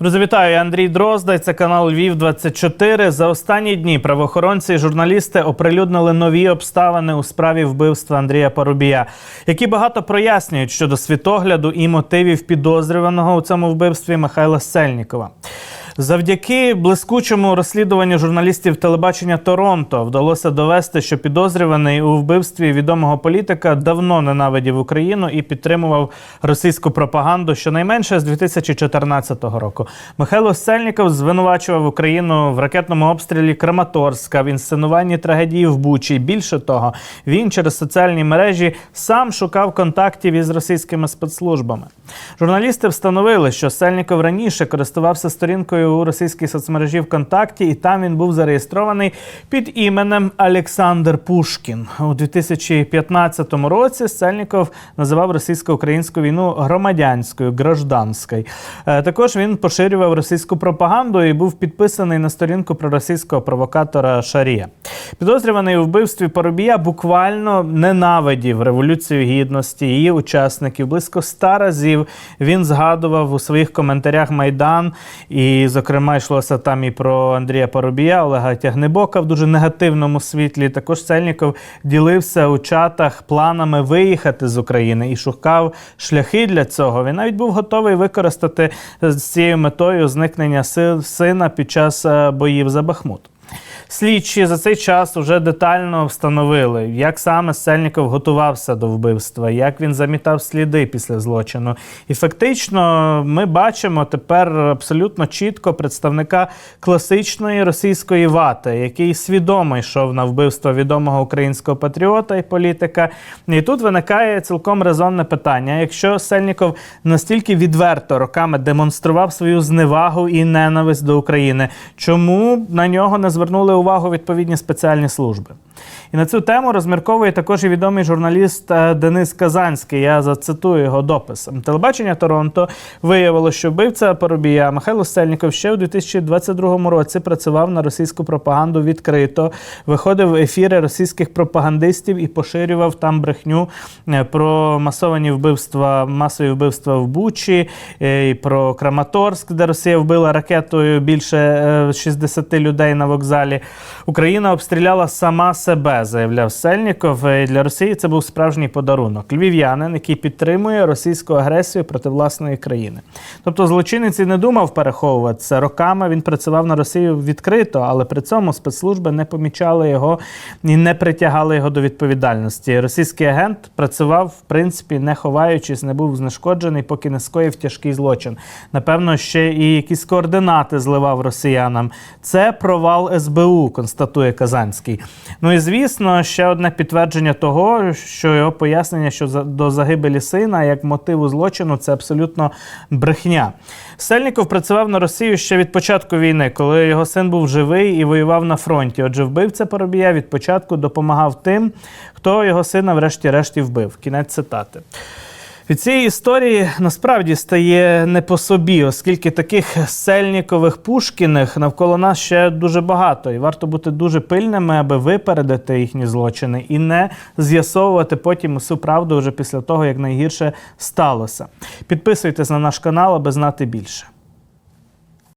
Друзі, вітаю. Я Андрій Дрозда. Це канал Львів 24 За останні дні правоохоронці і журналісти оприлюднили нові обставини у справі вбивства Андрія Парубія, які багато прояснюють щодо світогляду і мотивів підозрюваного у цьому вбивстві Михайла Сельнікова. Завдяки блискучому розслідуванню журналістів телебачення Торонто вдалося довести, що підозрюваний у вбивстві відомого політика давно ненавидів Україну і підтримував російську пропаганду щонайменше з 2014 року. Михайло Сельніков звинувачував Україну в ракетному обстрілі Краматорська, в інсценуванні трагедії в Бучі. Більше того, він через соціальні мережі сам шукав контактів із російськими спецслужбами. Журналісти встановили, що Сельніков раніше користувався сторінкою у російській соцмережі ВКонтакті, і там він був зареєстрований під іменем Олександр Пушкін. У 2015 році Сельніков називав російсько-українську війну громадянською гражданською. Е, Також він поширював російську пропаганду і був підписаний на сторінку проросійського провокатора Шарія. Підозрюваний у вбивстві Поробія буквально ненавидів революцію гідності, її учасників. Близько ста разів він згадував у своїх коментарях Майдан, і, зокрема, йшлося там і про Андрія Поробія, Олега Тягнебока в дуже негативному світлі. Також Сельніков ділився у чатах планами виїхати з України і шукав шляхи для цього. Він навіть був готовий використати з цією метою зникнення сил сина під час е, боїв за Бахмут. Слідчі за цей час вже детально встановили, як саме Сельніков готувався до вбивства, як він замітав сліди після злочину. І фактично ми бачимо тепер абсолютно чітко представника класичної російської вати, який свідомо йшов на вбивство відомого українського патріота і політика. І тут виникає цілком резонне питання: якщо Сельніков настільки відверто роками демонстрував свою зневагу і ненависть до України, чому на нього не звернули увагу відповідні спеціальні служби? І на цю тему розмірковує також і відомий журналіст е, Денис Казанський. Я зацитую його допис. Телебачення Торонто виявило, що вбивця Поробія Михайло Сельніков ще у 2022 році працював на російську пропаганду відкрито, виходив в ефіри російських пропагандистів і поширював там брехню е, про масовані вбивства, масові вбивства в Бучі, е, і про Краматорськ, де Росія вбила ракетою більше е, 60 людей на вокзалі. Україна обстріляла сама себе, заявляв Сельніков. І для Росії це був справжній подарунок. Львів'янин, який підтримує російську агресію проти власної країни. Тобто злочинець і не думав переховуватися. Роками він працював на Росію відкрито, але при цьому спецслужби не помічали його і не притягали його до відповідальності. Російський агент працював, в принципі, не ховаючись, не був знешкоджений, поки не скоїв тяжкий злочин. Напевно, ще і якісь координати зливав росіянам. Це провал СБУ, констатує Казанський. Ну і звісно, ще одне підтвердження того, що його пояснення що до загибелі сина як мотиву злочину це абсолютно брехня. Сельніков працював на Росію ще від початку війни, коли його син був живий і воював на фронті. Отже, вбивця Поробія від початку допомагав тим, хто його сина, врешті-решт, і вбив. Кінець цитати. Від цієї історії насправді стає не по собі, оскільки таких сельнікових пушкіних навколо нас ще дуже багато, і варто бути дуже пильними, аби випередити їхні злочини і не з'ясовувати потім усю правду вже після того, як найгірше сталося. Підписуйтесь на наш канал, аби знати більше.